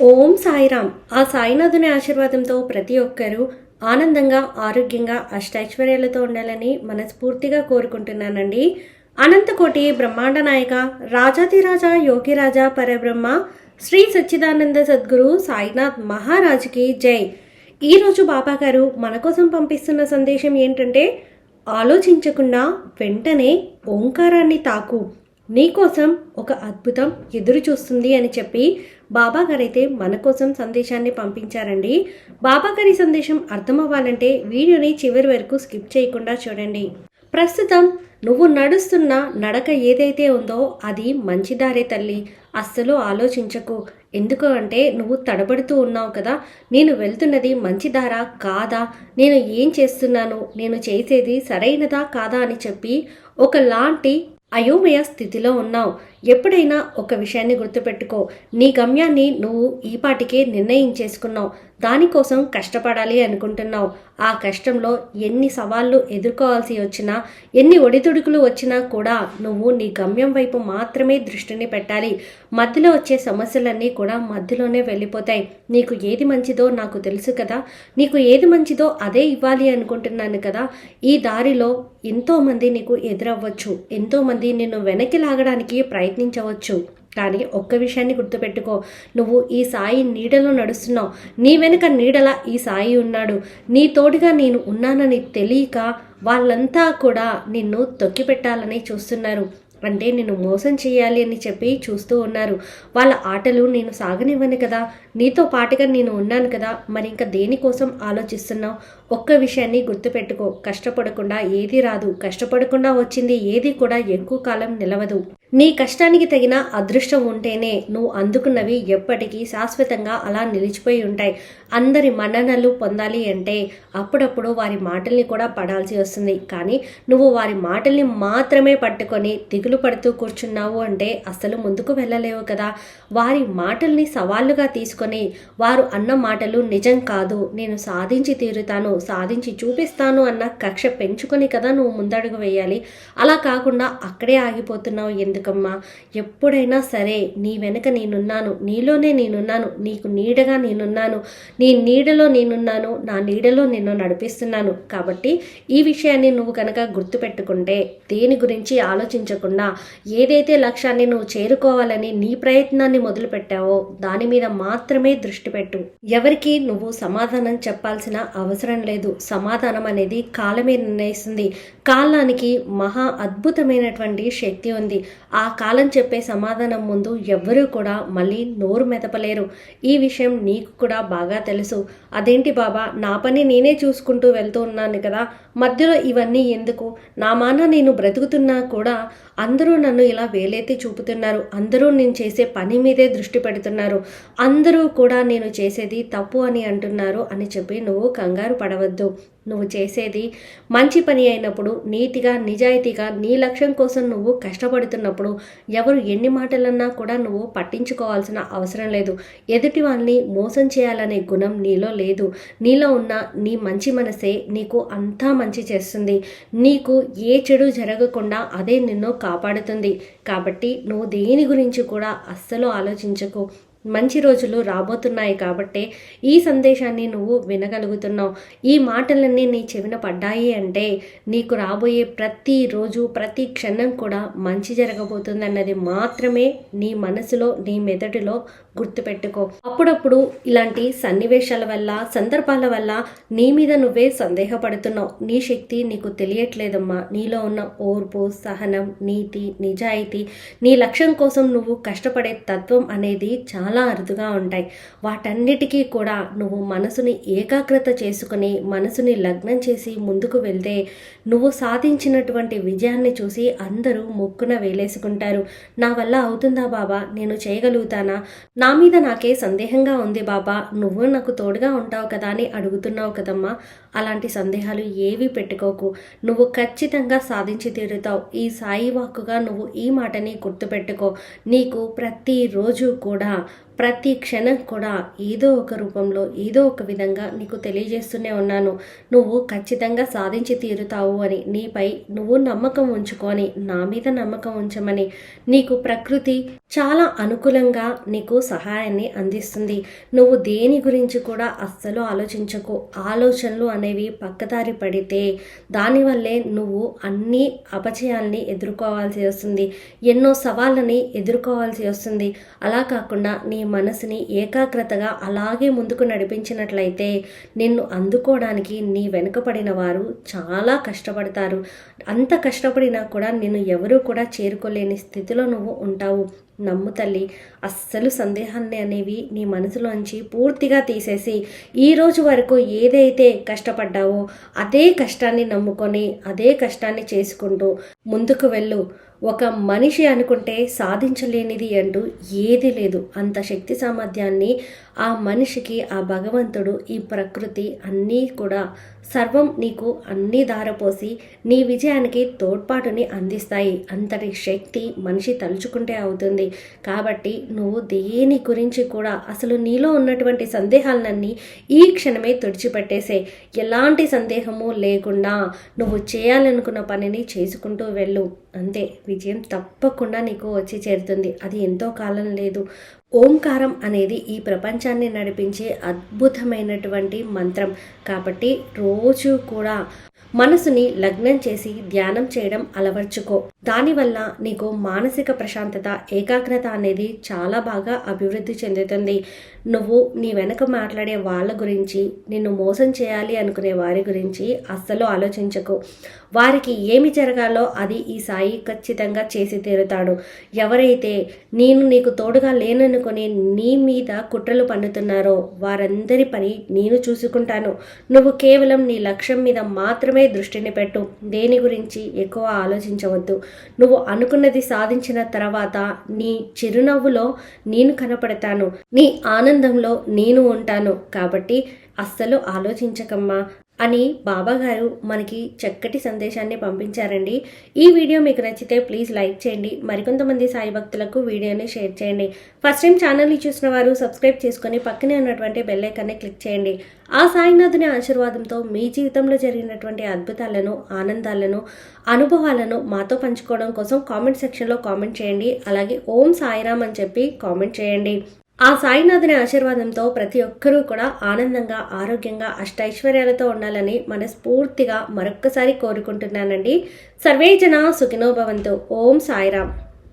ఓం సాయిరామ్. ఆ సాయినాథుని ఆశీర్వాదంతో ప్రతి ఒక్కరూ ఆనందంగా ఆరోగ్యంగా అష్టైశ్వర్యాలతో ఉండాలని మనస్ఫూర్తిగా కోరుకుంటున్నానండి. అనంతకోటి బ్రహ్మాండ నాయక రాజాతిరాజా యోగిరాజా పరబ్రహ్మ శ్రీ సచ్చిదానంద సద్గురు సాయినాథ్ మహారాజుకి జై. ఈరోజు బాబా గారు మన కోసం పంపిస్తున్న సందేశం ఏంటంటే ఆలోచించకుండా వెంటనే ఓంకారాన్ని తాకు. నీకోసం ఒక అద్భుతం ఎదురు చూస్తుంది అని చెప్పి బాబా గారైతే మన కోసం సందేశాన్ని పంపించారండి. బాబా గారి సందేశం అర్థం అవ్వాలంటే వీడియోని చివరి వరకు స్కిప్ చేయకుండా చూడండి. ప్రస్తుతం నువ్వు నడుస్తున్న నడక ఏదైతే ఉందో అది మంచిదారే తల్లి. అస్సలు ఆలోచించకు. ఎందుకు అంటే నువ్వు తడబడుతూ ఉన్నావు కదా. నేను వెళ్తున్నది మంచిదారా కాదా? నేను ఏం చేస్తున్నాను? నేను చేసేది సరైనదా కాదా అని చెప్పి ఒకలాంటి అయోమయ స్థితిలో ఉన్నావు. ఎప్పుడైనా ఒక విషయాన్ని గుర్తుపెట్టుకో. నీ గమ్యాన్ని నువ్వు ఈ పాటికే నిర్ణయించేసుకున్నావు. దానికోసం కష్టపడాలి అనుకుంటున్నావు. ఆ కష్టంలో ఎన్ని సవాళ్ళు ఎదుర్కోవాల్సి వచ్చినా ఎన్ని ఒడిదుడుకులు వచ్చినా కూడా నువ్వు నీ గమ్యం వైపు మాత్రమే దృష్టిని పెట్టాలి. మధ్యలో వచ్చే సమస్యలన్నీ కూడా మధ్యలోనే వెళ్ళిపోతాయి. నీకు ఏది మంచిదో నాకు తెలుసు కదా. నీకు ఏది మంచిదో అదే ఇవ్వాలి అనుకుంటున్నాను కదా. ఈ దారిలో ఎంతోమంది నీకు ఎదురవ్వచ్చు. ఎంతోమంది నిన్ను వెనక్కి లాగడానికి ప్రయత్నం ప్రయత్నించవచ్చు. కానీ ఒక్క విషయాన్ని గుర్తుపెట్టుకో నువ్వు ఈ సాయి నీడలో నడుస్తున్నావు. నీ వెనుక నీడలా ఈ సాయి ఉన్నాడు. నీ తోడుగా నేను ఉన్నానని తెలియక వాళ్ళంతా కూడా నిన్ను తొక్కిపెట్టాలని చూస్తున్నారు. అంటే నిన్ను మోసం చేయాలి అని చెప్పి చూస్తూ ఉన్నారు. వాళ్ళ ఆటలు నేను సాగనివ్వను కదా. నీతో పాటుగా నేను ఉన్నాను కదా. మరి ఇంకా దేనికోసం ఆలోచిస్తున్నావు? ఒక్క విషయాన్ని గుర్తుపెట్టుకో. కష్టపడకుండా ఏది రాదు. కష్టపడకుండా వచ్చింది ఏది కూడా ఎక్కువ కాలం నిలవదు. నీ కష్టానికి తగిన అదృష్టం ఉంటేనే నువ్వు అందుకున్నవి ఎప్పటికీ శాశ్వతంగా అలా నిలిచిపోయి ఉంటాయి. అందరి మన్ననలు పొందాలి అంటే అప్పుడప్పుడు వారి మాటల్ని కూడా పడాల్సి వస్తుంది. కానీ నువ్వు వారి మాటల్ని మాత్రమే పట్టుకొని దిగులు పడుతూ కూర్చున్నావు అంటే అసలు ముందుకు వెళ్ళలేవు కదా. వారి మాటల్ని సవాళ్ళుగా తీసుకొని వారు అన్న మాటలు నిజం కాదు. నేను సాధించి తీరుతాను సాధించి చూపిస్తాను అన్న కక్ష పెంచుకొని కదా నువ్వు ముందడుగు వేయాలి. అలా కాకుండా అక్కడే ఆగిపోతున్నావు. ఎందుకు ఎందుకమ్మా ఎప్పుడైనా సరే నీ వెనక నేనున్నాను నీలోనే నేనున్నాను నీకు నీడగా నేనున్నాను నీ నీడలో నేనున్నాను నా నీడలో నిన్ను నడిపిస్తున్నాను. కాబట్టి ఈ విషయాన్ని నువ్వు కనుక గుర్తుపెట్టుకుంటే దేని గురించి ఆలోచించకుండా ఏదైతే లక్ష్యాన్ని నువ్వు చేరుకోవాలని నీ ప్రయత్నాన్ని మొదలుపెట్టావో దాని మీద మాత్రమే దృష్టి పెట్టు. ఎవరికి నువ్వు సమాధానం చెప్పాల్సిన అవసరం లేదు. సమాధానం అనేది కాలమే నిర్ణయిస్తుంది. కాలానికి మహా అద్భుతమైనటువంటి శక్తి ఉంది. ఆ కాలం చెప్పే సమాధానం ముందు ఎవ్వరూ కూడా మళ్ళీ నోరు మెదపలేరు. ఈ విషయం నీకు కూడా బాగా తెలుసు. అదేంటి బాబా? నా పని నేనే చూసుకుంటూ వెళ్తూ ఉన్నాను కదా. మధ్యలో ఇవన్నీ ఎందుకు? నా మాన నేను బ్రతుకుతున్నా కూడా అందరూ నన్ను ఇలా వేలైతే చూపుతున్నారు. అందరూ నేను చేసే పని మీదే దృష్టి పెడుతున్నారు. అందరూ కూడా నేను చేసేది తప్పు అని అంటున్నారు అని చెప్పి నువ్వు కంగారు పడవద్దు. నువ్వు చేసేది మంచి పని అయినప్పుడు నీతిగా నిజాయితీగా నీ లక్ష్యం కోసం నువ్వు కష్టపడుతున్నప్పుడు ఎవరు ఎన్ని మాటలన్నా కూడా నువ్వు పట్టించుకోవాల్సిన అవసరం లేదు. ఎదుటి వాళ్ళని మోసం చేయాలనే గుణం నీలో లేదు. నీలో ఉన్న నీ మంచి మనసే నీకు అంతా మంచి చేస్తుంది. నీకు ఏ చెడు జరగకుండా అదే నిన్ను కాపాడుతుంది. కాబట్టి నువ్వు దేని గురించి కూడా అస్సలు ఆలోచించకు. మంచి రోజులు రాబోతున్నాయి కాబట్టే ఈ సందేశాన్ని నువ్వు వినగలుగుతున్నావు. ఈ మాటలన్నీ నీ చెవిన పడ్డాయి అంటే నీకు రాబోయే ప్రతి రోజు ప్రతి క్షణం కూడా మంచి జరగబోతుంది అన్నది మాత్రమే నీ మనసులో నీ మెదడులో గుర్తుపెట్టుకో. అప్పుడప్పుడు ఇలాంటి సన్నివేశాల వల్ల సందర్భాల వల్ల నీ మీద నువ్వే సందేహపడుతున్నావు. నీ శక్తి నీకు తెలియట్లేదమ్మా. నీలో ఉన్న ఓర్పు సహనం నీతి నిజాయితీ నీ లక్ష్యం కోసం నువ్వు కష్టపడే తత్వం అనేది చాలా అరుదుగా ఉంటాయి. వాటన్నిటికీ కూడా నువ్వు మనసుని ఏకాగ్రత చేసుకుని మనసుని లగ్నం చేసి ముందుకు వెళ్తే నువ్వు సాధించినటువంటి విజయాన్ని చూసి అందరూ మొక్కున వేలేసుకుంటారు. నా వల్ల అవుతుందా బాబా? నేను చేయగలుగుతానా? నా మీద నాకే సందేహంగా ఉంది బాబా. నువ్వు నాకు తోడుగా ఉంటావు కదా అని అడుగుతున్నావు కదమ్మా. అలాంటి సందేహాలు ఏవి పెట్టుకోకు. నువ్వు ఖచ్చితంగా సాధించి తీరుతావు. ఈ సాయి వాక్కుగా నువ్వు ఈ మాటని గుర్తుపెట్టుకో. నీకు ప్రతిరోజు కూడా ప్రతి క్షణం కూడా ఏదో ఒక రూపంలో ఏదో ఒక విధంగా నీకు తెలియజేస్తూనే ఉన్నాను. నువ్వు ఖచ్చితంగా సాధించి తీరుతావు అని నీపై నువ్వు నమ్మకం ఉంచుకొని నా మీద నమ్మకం ఉంచమని నీకు ప్రకృతి చాలా అనుకూలంగా నీకు సహాయాన్ని అందిస్తుంది. నువ్వు దేని గురించి కూడా అస్సలు ఆలోచించకు. ఆలోచనలు అనేవి పక్కదారి పడితే దానివల్లే నువ్వు అన్ని అపచయాల్ని ఎదుర్కోవాల్సి వస్తుంది. ఎన్నో సవాళ్ళని ఎదుర్కోవాల్సి వస్తుంది. అలా కాకుండా నీ నీ మనసుని ఏకాగ్రతగా అలాగే ముందుకు నడిపించినట్లయితే నిన్ను అందుకోవడానికి నీ వెనుకపడిన వారు చాలా కష్టపడతారు. అంత కష్టపడినా కూడా నిన్ను ఎవరూ కూడా చేరుకోలేని స్థితిలో నువ్వు ఉంటావు. నమ్ము తల్లి అస్సలు సందేహాన్ని అనేవి నీ మనసులోంచి పూర్తిగా తీసేసి ఈ రోజు వరకు ఏదైతే కష్టపడ్డావో అదే కష్టాన్ని నమ్ముకొని అదే కష్టాన్ని చేసుకుంటూ ముందుకు వెళ్ళు. ఒక మనిషి అనుకుంటే సాధించలేనిది అంటూ ఏది లేదు. అంత శక్తి సామర్థ్యాన్ని ఆ మనిషికి ఆ భగవంతుడు ఈ ప్రకృతి అన్నీ కూడా సర్వం నీకు అన్నీ దారపోసి నీ విజయానికి తోడ్పాటుని అందిస్తాయి. అంతటి శక్తి మనిషి తలుచుకుంటే అవుతుంది. కాబట్టి నువ్వు దేని గురించి కూడా అసలు నీలో ఉన్నటువంటి సందేహాలన్నీ ఈ క్షణమే తుడిచిపెట్టేసే. ఎలాంటి సందేహము లేకుండా నువ్వు చేయాలనుకున్న పనిని చేసుకుంటూ వెళ్ళు. అంతే. విజయం తప్పకుండా నీకు వచ్చి చేరుతుంది. అది ఎంతో కాలం లేదు. ఓంకారం అనేది ఈ ప్రపంచాన్ని నడిపించే అద్భుతమైనటువంటి మంత్రం. కాబట్టి రోజు కూడా మనసుని లగ్నం చేసి ధ్యానం చేయడం అలవర్చుకో. దానివల్ల నీకు మానసిక ప్రశాంతత ఏకాగ్రత అనేది చాలా బాగా అభివృద్ధి చెందుతుంది. నువ్వు నీ వెనక మాట్లాడే వాళ్ళ గురించి నిన్ను మోసం చేయాలి అనుకునే వారి గురించి అస్సలు ఆలోచించకు. వారికి ఏమి జరగాలో అది ఈ సాయి ఖచ్చితంగా చేసి తీరుతాడు. ఎవరైతే నేను నీకు తోడుగా లేననుకొని నీ మీద కుట్రలు పన్నుతున్నారో వారందరి పని నేను చూసుకుంటాను. నువ్వు కేవలం నీ లక్ష్యం మీద మాత్రమే దృష్టిని పెట్టు. దేని గురించి ఎక్కువ ఆలోచించవద్దు. నువ్వు అనుకున్నది సాధించిన తర్వాత నీ చిరునవ్వులో నేను కనపడతాను. నీ ఆనందంలో నేను ఉంటాను. కాబట్టి అస్సలు ఆలోచించకమ్మా. అని బాబాగారు మనకి చక్కటి సందేశాన్ని పంపించారండి. ఈ వీడియో మీకు నచ్చితే ప్లీజ్ లైక్ చేయండి. మరికొంతమంది సాయి భక్తులకు వీడియోని షేర్ చేయండి. ఫస్ట్ టైం ఛానల్ని చూసిన వారు సబ్స్క్రైబ్ చేసుకొని పక్కనే ఉన్నటువంటి బెల్లైకాన్ని క్లిక్ చేయండి. ఆ సాయినాథుని ఆశీర్వాదంతో మీ జీవితంలో జరిగినటువంటి అద్భుతాలను ఆనందాలను అనుభవాలను మాతో పంచుకోవడం కోసం కామెంట్ సెక్షన్లో కామెంట్ చేయండి. అలాగే ఓం సాయిరామ్ అని చెప్పి కామెంట్ చేయండి. ఆ సాయినాథుని ఆశీర్వాదంతో ప్రతి ఒక్కరూ కూడా ఆనందంగా ఆరోగ్యంగా అష్టైశ్వర్యాలతో ఉండాలని మనస్ఫూర్తిగా మరొక్కసారి కోరుకుంటున్నానండి. సర్వే జన సుఖినోభవంతో ఓం సాయిరామ్.